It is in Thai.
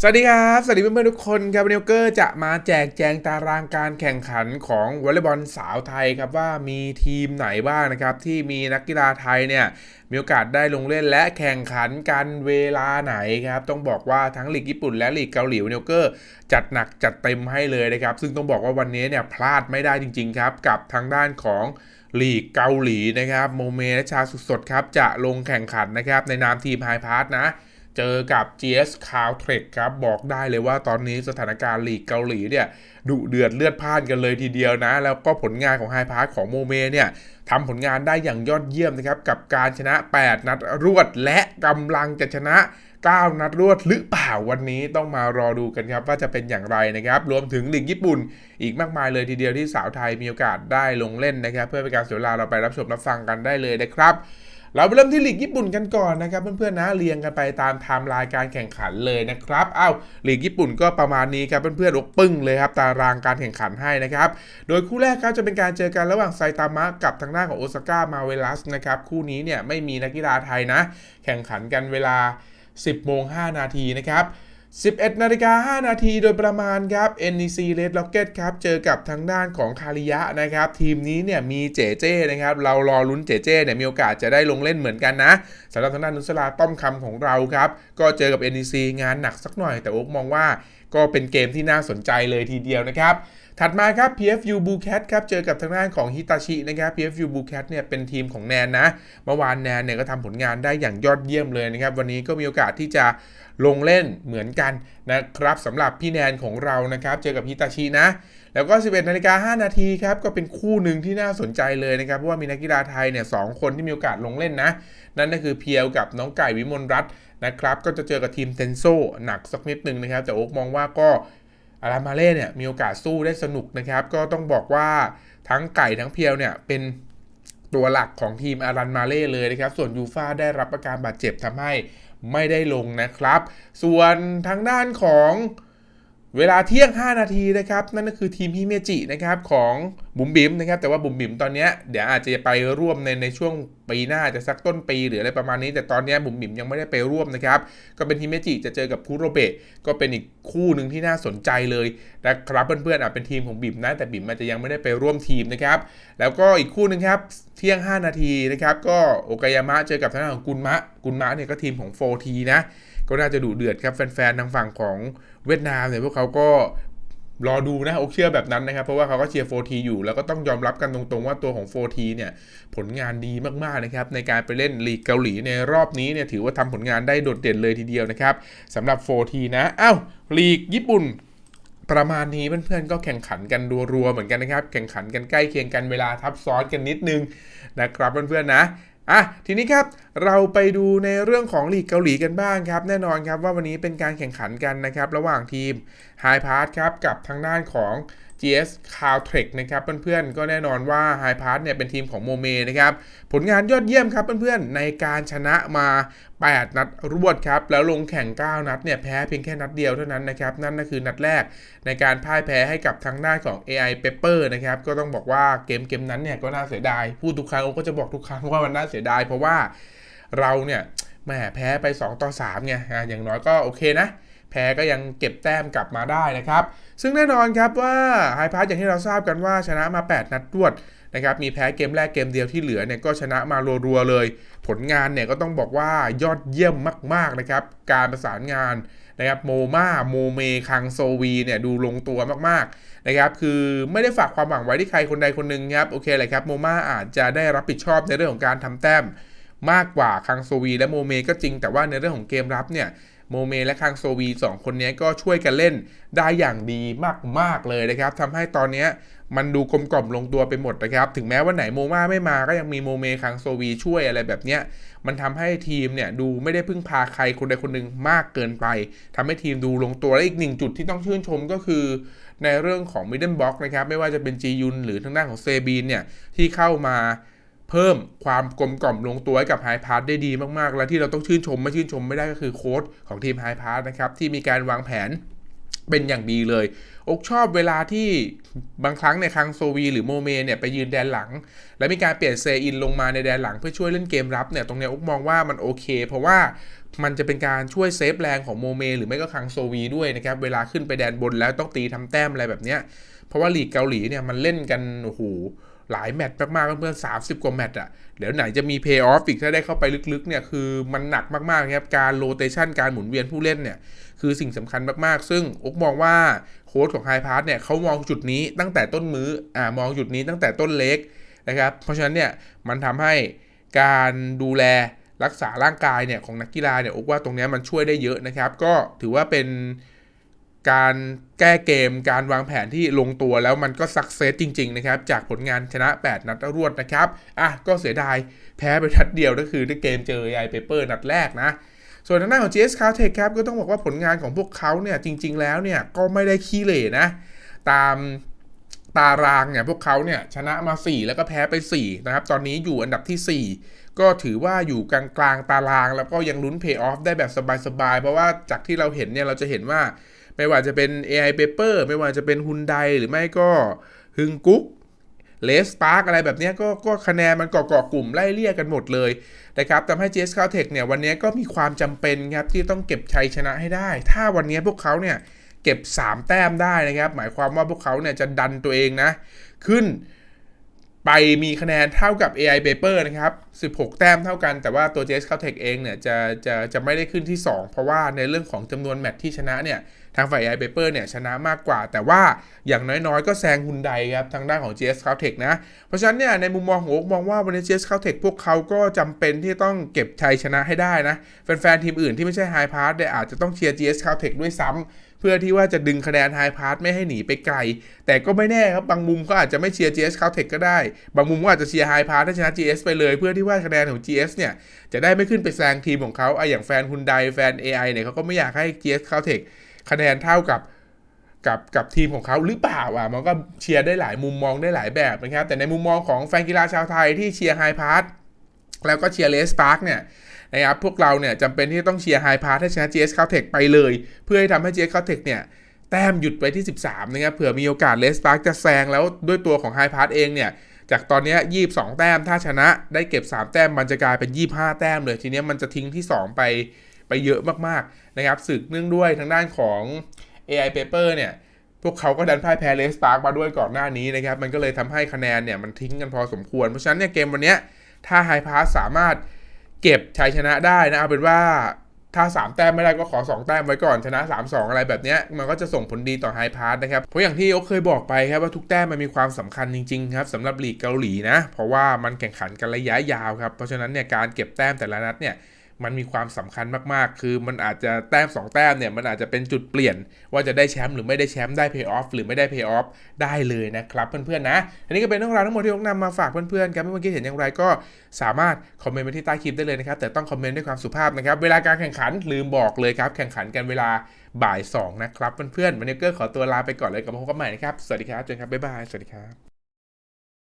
สวัสดีครับ สวัสดีเพื่อนๆทุกคนครับวันนี้เกอร์จะมาแจกแจงตารางการแข่งขันของวอลเลย์บอลสาวไทยครับว่ามีทีมไหนบ้างนะครับ ที่มีนักกีฬาไทยเนี่ยมีโอกาสได้ลงเล่นและแข่งขันกันเวลาไหนครับ ต้องบอกว่าทั้งลีกญี่ปุ่นและลีกเกาหลีวันนี้เกอร์จัดหนักจัดเต็มให้เลยนะครับ ซึ่งต้องบอกว่าวันนี้เนี่ยพลาดไม่ได้จริง ๆ ครับ กับทางด้านของลีกเกาหลีนะครับโมเมและชาสุดสดครับจะลงแข่งขันนะครับในนามทีมไฮพาร์ทนะ เจอกับ GS c o u t r e ครับ บอกได้เลยว่าตอนนี้สถานการณ์ลีกเกาหลีเนี่ยดุเดือดเลือดพ่านกันเลยทีเดียวนะ แล้วก็ผลงานของไฮพาร์ทของโมเมเนี่ยทำผลงานได้อย่างยอดเยี่ยมนะครับ กับการชนะ 8 นัดรวดและกำลังจะชนะ 9 นัดรวดหรือเปล่าวันนี้ต้องมารอดูกันครับ ว่าจะเป็นอย่างไรนะครับ รวมถึงลีกญี่ปุ่น อีกมากมายเลยทีเดียวที่สาวไทยมีโอกาสได้ลงเล่นนะครับ เพื่อเป็นการเสียเวลาเราไปรับชมรับฟังกันได้เลยนะครับ เราไปเริ่มที่ลีกญี่ปุ่นกันก่อนนะครับเพื่อนๆนะเรียงกันไปตามไทม์ไลน์การแข่งขันเลยนะครับอ้าวลีกญี่ปุ่นก็ประมาณนี้ครับเพื่อนๆอกปึ้งเลยครับตารางการแข่งขันให้นะครับโดยคู่แรกครับจะเป็นการเจอกันระหว่างไซตามะกับทางด้านของโอซาก้ามาเวลัสนะครับคู่นี้เนี่ยไม่มีนักกีฬาไทยนะ แข่งขันกันเวลา 10โมง5นาทีนะครับ 11 นาฬิกา 5 นาทีโดยประมาณครับ NEC Red Rocket ครับ เจอกับทางด้านของคาริยะนะครับ ทีมนี้เนี่ยมีเจเจนะครับ เรารอลุ้นเจเจเนี่ยมีโอกาสจะได้ลงเล่นเหมือนกันนะสำหรับทางด้านนุสลาต้อมคำของเราครับ ก็เจอกับ NEC งานหนักสักหน่อย แต่โอ๊กมองว่าก็เป็นเกมที่น่าสนใจเลยทีเดียวนะครับ ถัดมาครับ PFU Blue Cat ครับ เจอกับทางด้านของฮิตาชินะครับ PFU Blue Cat เนี่ยเป็นทีมของแนนนะ เมื่อวานแนนเนี่ยก็ทำผลงานได้อย่างยอดเยี่ยมเลยนะครับ วันนี้ก็มีโอกาสที่จะลงเล่นเหมือนกันนะครับสำหรับพี่แนนของเรานะครับ เจอกับฮิตาชินะ แล้วก็ 11นาฬิกา5นาทีครับ ก็เป็นคู่หนึ่งที่น่าสนใจเลยนะครับ เพราะว่ามีนักกีฬาไทยเนี่ยสคนที่มีโอกาสลงเล่นนะ นั่นก็คือเพียวกับน้องไก่วิมลรัตน์นะครับ ก็จะเจอกับทีมเทนโซหนักสักนิดหนึ่งนะครับ แต่โอ๊กมองว่าก็ อารามาเล่เนี่ยมีโอกาสสู้ได้สนุกนะครับ ก็ต้องบอกว่าทั้งไก่ทั้งเพียวเนี่ยเป็นตัวหลักของทีมอารันมาเล่เลยนะครับ ส่วนยูฟาได้รับอาการบาดเจ็บทำให้ไม่ได้ลงนะครับ ส่วนทางด้านของ เวลาเที่ยง 5 นาทีนะครับ นั่นก็คือทีมฮิเมจินะครับของบุ๋มบิ๋มนะครับ แต่ว่าบุ๋มบิ๋มตอนนี้เดี๋ยวอาจจะไปร่วมในในช่วงปีหน้าจะสักต้นปีหรืออะไรประมาณนี้ แต่ตอนนี้บุ๋มบิ๋มยังไม่ได้ไปร่วมนะครับ ก็เป็นฮิเมจิจะเจอกับคุโรเบะก็เป็นอีกคู่หนึ่งที่น่าสนใจเลยนะครับเพื่อนๆอะเป็นทีมของบิ๋มนะแต่บิ๋มอาจจะยังไม่ได้ไปร่วมทีมนะครับ แล้วก็อีกคู่หนึ่งครับเที่ยง 5 นาทีนะครับ ก็โอกายามะเจอกับทางด้านของกุนมะกุนมะเนี่ยก็ทีมของโฟทีนะ ก็น่าจะดุเดือดครับแฟนๆทางฝั่งของเวียดนามเนี่ยพวกเขาก็รอดูนะโอเชื่อแบบนั้นนะครับ เพราะว่าเขาก็เชียร์โฟทีอยู่ แล้วก็ต้องยอมรับกันตรงๆว่าตัวของโฟทีเนี่ย ผลงานดีมากๆนะครับ ในการไปเล่นลีกเกาหลีในรอบนี้เนี่ย ถือว่าทำผลงานได้โดดเด่นเลยทีเดียวนะครับสำหรับโฟทีนะอ้าวลีกญี่ปุ่นประมาณนี้เพื่อนๆก็แข่งขันกันรัวๆเหมือนกันนะครับ แข่งขันกันใกล้เคียงกันเวลาทับซ้อนกันนิดนึงนะครับเพื่อนๆนะอะทีนี้ครับ เราไปดูในเรื่องของลีกเกาหลีกันบ้างครับ แน่นอนครับว่าวันนี้เป็นการแข่งขันกันนะครับ ระหว่างทีม High p a s s ครับกับทางด้านของ GS c o u t r e นะครับเพื่อนๆ ก็แน่นอนว่า High p a s s เนี่ยเป็นทีมของโมเมนะครับ ผลงานยอดเยี่ยมครับเพื่อนๆ ในการชนะมา 8 นัดรวดครับ แล้วลงแข่ง 9 นัดเนี่ยแพ้เพียงแค่นัดเดียวเท่านั้นนะครับ นั่นก็คือนัดแรกในการพ่ายแพ้ให้กับทางด้านของ AI Pepper นะครับ ก็ต้องบอกว่าเกมเกมนั้นเนี่ยก็น่าเสียดาย พูดทุกครั้งโอก็จะบอกทุกครั้งว่ามันน่าเสียดายเพราะว่า เราเนี่ยแหมแพ้ไป 2 ต่อ3ไงอย่างน้อยก็โอเคนะ แพ้ก็ยังเก็บแต้มกลับมาได้นะครับ ซึ่งแน่นอนครับว่าไฮพาร์อย่างที่เราทราบกันว่าชนะมา 8 นัดรวดนะครับมีแพ้เกมแรกเกมเดียวที่เหลือเนี่ยก็ชนะมารัวๆเลย ผลงานเนี่ยก็ต้องบอกว่ายอดเยี่ยมมากๆนะครับ การประสานงานนะครับโมมาโมเมคังโซวีเนี่ยดูลงตัวมากๆนะครับคือไม่ได้ฝากความหวังไว้ที่ใครคนใดคนหนึ่งครับโอเคเลยครับโมมาอาจจะได้รับผิดชอบในเรื่องของการทำแต้ม มากกว่าคังโซวีและโมเมก็จริงแต่ว่าในเรื่องของเกมรับเนี่ยโมเมและคังโซวีสองคนนี้ก็ช่วยกันเล่นได้อย่างดีมาก ๆ เลยนะครับทำให้ตอนนี้มันดูกลมกล่อมลงตัวไปหมดนะครับ ถึงแม้ว่าไหนโมมาไม่มาก็ยังมีโมเมคังโซวีช่วยอะไรแบบเนี้ยมันทำให้ทีมเนี่ยดูไม่ได้พึ่งพาใครคนใดคนหนึ่งมากเกินไปทำให้ทีมดูลงตัวและอีกหนึ่งจุดที่ต้องชื่นชมก็คือ ในเรื่องของมิดเดิลบ็อกนะครับไม่ว่าจะเป็นจียุนหรือทางด้านของเซบีนเนี่ยที่เข้ามา เพิ่มความกลมกล่อมลงตัวให้กับไฮพาร์ได้ดีมากๆ และที่เราต้องชื่นชมไม่ชื่นชมไม่ได้ก็คือโค้ดของทีมไฮพาร์นะครับ ที่มีการวางแผนเป็นอย่างดีเลย อกชอบเวลาที่บางครั้งในยคังโซวีหรือโมเมเนี่ยไปยืนแดนหลัง แล้วมีการเปลี่ยนเซอินลงมาในแดนหลังเพื่อช่วยเล่นเกมรับเนี่ยตรงนี้อกมองว่ามันโอเค เพราะว่ามันจะเป็นการช่วยเซฟแรงของโมเมหรือไม่ก็คังโซวีด้วยนะครับเวลาขึ้นไปแดนบนแล้วต้องตีทำแต้มอะไรแบบเนี้ยเพราะว่าลีกเกาหลีเนี่ยมันเล่นกันโอ้โห หลายแมตช์มากๆเพื่อนๆสามสิบกว่าแมตช์อะเดี๋ยวไหนจะมีเพย์ออฟอีกถ้าได้เข้าไปลึกๆเนี่ยคือมันหนักมากๆนะครับการโรเตชันการหมุนเวียนผู้เล่นเนี่ยคือสิ่งสำคัญมากๆ ซึ่งอกมองว่าโค้ชของไฮพาร์ทเนี่ยเขามองจุดนี้ตั้งแต่ต้นมือ้ออ่ามองจุดนี้ตั้งแต่ต้นเล็กนะครับเพราะฉะนั้นเนี่ยมันทำให้การดูแลรักษาร่างกายเนี่ยของนักกีฬาเนี่ยอกว่าตรงเนี้ยมันช่วยได้เยอะนะครับ ก็ถือว่าเป็น การแก้เกมการวางแผนที่ลงตัวแล้วมันก็สักเซสจริง ๆ นะครับ จากผลงานชนะ 8 นัดรวดนะครับ อะ ก็เสียดายแพ้ไปนัดเดียวก็คือในเกมเจอไอเปเปอร์นัดแรกนะ ส่วนทางด้านของ GS c a l t e c h ครับ ก็ต้องบอกว่าผลงานของพวกเขาเนี่ยจริง ๆ แล้วเนี่ยก็ไม่ได้ขี้เหร่นะ ตามตารางเนี่ยพวกเขาเนี่ยชนะมา 4 แล้วก็แพ้ไป 4 นะครับ ตอนนี้อยู่อันดับที่ 4 ก็ถือว่าอยู่กลางๆตาราง แล้วก็ยังลุ้นเพย์ออฟได้แบบสบายๆ เพราะว่าจากที่เราเห็นเนี่ยเราจะเห็นว่า ไม่ว่าจะเป็น AI Paper ไม่ว่าจะเป็นฮุนไดหรือไม่ก็ฮึงกุ๊กเลสปาร์กอะไรแบบนี้ก็ก็คะแนนมันเกาะเกาะกลุ่มไล่เลี่ยกันหมดเลยนะครับทำให้ JS c a l t e c h เนี่ยวันนี้ก็มีความจำเป็นครับที่ต้องเก็บชัยชนะให้ได้ ถ้าวันนี้พวกเขาเนี่ยเก็บ 3 แต้มได้นะครับ หมายความว่าพวกเขาเนี่ยจะดันตัวเองนะ ขึ้นไปมีคะแนนเท่ากับ AI Paper นะครับ 16 แต้มเท่ากัน แต่ว่าตัว JS c a l t e c h เองเนี่ยจะจะจะไม่ได้ขึ้นที่ 2 เพราะว่าในเรื่องของจำนวนแมตช์ที่ชนะเนี่ย ทางฝ่าย AI Paper เนี่ยชนะมากกว่า แต่ว่าอย่างน้อยๆ ก็แซงฮุนไดครับทางด้านของ GS c a l t e c h นะ เพราะฉะนั้นเนี่ยในมุมมองของโอ๊กมองว่าวันนี้ GS c a l t e c h พวกเขาก็จำเป็นที่ต้องเก็บชัยชนะให้ได้นะแฟนๆทีมอื่นที่ไม่ใช่ High Pass เนี่ยอาจจะต้องเชียร์ GS c a l t e c h ด้วยซ้ำเพื่อที่ว่าจะดึงคะแนน High Pass ไม่ให้หนีไปไกล แต่ก็ไม่แน่ครับ บางมุมก็อาจจะไม่เชียร์ GS c a l t e c ก็ได้ บางมุมก็อาจจะเชียร์ High Pass ถ้าชนะ GS ไปเลย เพื่อที่ว่าคะแนนของ GS เนี่ย จะได้ไม่ขึ้นไปแซงทีมของเขาไออย่างแฟนฮุนไดแฟน AI เนี่ยเขาก็ไม่อยากให้ GS c a l t e c คะแนนเท่ากับกับกับทีมของเขาหรือเปล่าอะมันก็เชียร์ได้หลายมุมมองได้หลายแบบนะครับ แต่ในมุมมองของแฟนกีฬาชาวไทยที่เชียร์ไฮพาร์ทแล้วก็เชียร์เลสปาร์กเนี่ยนะครับพวกเราเนี่ยจำเป็นที่ต้องเชียร์ไฮพาร์ทให้ชนะ GS c a l t e c h ไปเลย เพื่อให้ทำให้ GS c a l t e c h เนี่ยแต้มหยุดไปที่ 13นะครับเผื่อมีโอกาสเลสปาร์กจะแซงแล้วด้วยตัวของไฮพาร์ทเองเนี่ยจากตอนนี้ย22แต้มถ้าชนะได้เก็บ 3 แต้มมันจะกลายเป็น 25 แต้มเลยทีเนี้ยมันจะทิ้งที่ 2 ไป ไปเยอะมากๆนะครับสึกเนื่องด้วยทางด้านของ AI Paper เนี่ยพวกเขาก็ดันพ่ายแพ้เลสปาร์กมาด้วยก่อนหน้านี้นะครับ มันก็เลยทำให้คะแนนเนี่ยมันทิ้งกันพอสมควร เพราะฉะนั้นเนี่ยเกมวันนี้ถ้าไฮพาสสามารถเก็บชัยชนะได้นะเอาเป็นว่าถ้า 3 แต้มไม่ได้ก็ขอ 2 แต้มไว้ก่อนชนะ 3-2 อะไรแบบนี้มันก็จะส่งผลดีต่อไฮพาสนะครับ เพราะอย่างที่โอเคยบอกไปครับว่าทุกแต้มมันมีความสำคัญจริงๆครับสำหรับลีกเกาหลีนะ เพราะว่ามันแข่งขันกันระยะยาวครับ เพราะฉะนั้นเนี่ยการเก็บแต้มแต่ละนัดเนี่ย มันมีความสำคัญมากๆ คือมันอาจจะแต้ม 2 แต้มเนี่ย มันอาจจะเป็นจุดเปลี่ยน ว่าจะได้แชมป์หรือไม่ได้แชมป์ได้เพย์ออฟหรือไม่ได้เพย์ออฟได้เลยนะครับเพื่อนๆนะอันนี้ก็เป็นเรื่องราวทั้งหมดที่ผมนำมาฝากเพื่อนๆครับเมื่อกี้เห็นอย่างไรก็สามารถคอมเมนต์มาที่ใต้คลิปได้เลยนะครับแต่ต้องคอมเมนต์ด้วยความสุภาพนะครับเวลาการแข่งขันลืมบอกเลยครับแข่งขันกันเวลาบ่าย2นะครับเพื่อนๆวันนี้ก็ขอตัวลาไปก่อนเลยกับพบกันใหม่นะครับสวัสดีครับเจนครับบ๊ายบายสวัสดีครับ